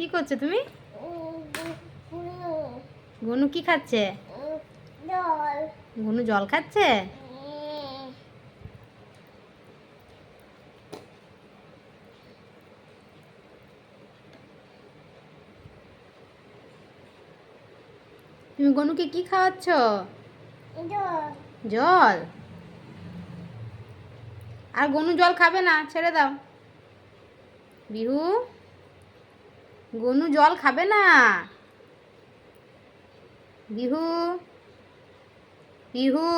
কি করছ তুমি? গনু কি খাচ্ছে? গনু জল খাচ্ছে? তুমি গনুকে কি খাওয়াচ্ছ? জল। আর গনু জল খাবে না, ছেড়ে দাও। বিহু? গনু জল খাবে না। বিহু বিহু।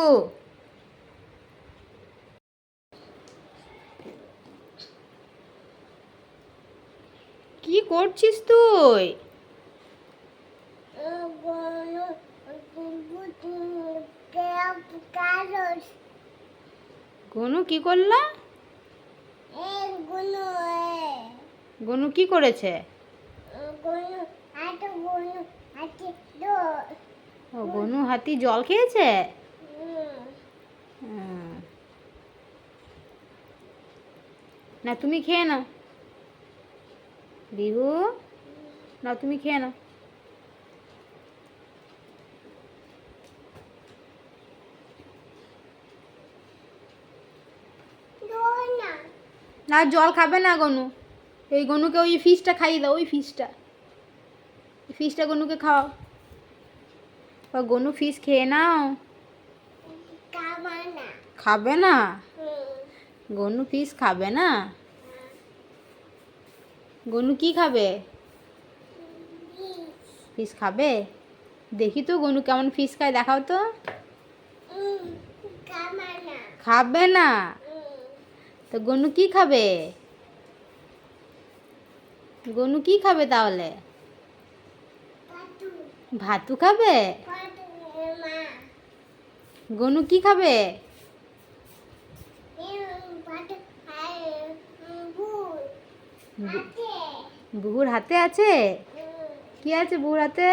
কি করছিস তুই? গনু কি করলা? গনু কি করেছে? ও গনু হাতি জল খেয়েছে? না তুমি খেয়ে নাও। বিহু না তুমি খেয়ে নাও। না। জল খাবে না গনু। এই গনুকে ওই ফিশটা খাইয়ে দাও ওই ফিশটা ফিশটা গনুকে খাও বা গনু ফিশ খেয়ে নাও। খাবে না? গনু ফিশ খাবে না? গনু কি খাবে? ফিশ খাবে? দেখি তো গনু কেমন ফিশ খায়, দেখাও তো। খাবে না? তো গনু কি খাবে? গনু কি খাবে তাহলে? ভাতু খাবে? গনু কি খাবে? বুহুর হাতে আছে? কি আছে বুহুর হাতে?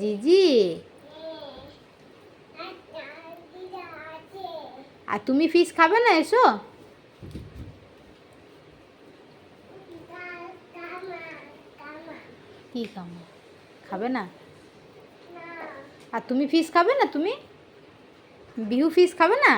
জিজি? আর তুমি ফিস খাবে না এসো? কি খাব খাবে না? আর তুমি ফিস খাবে না তুমি? বিহু ফিস খাবে না?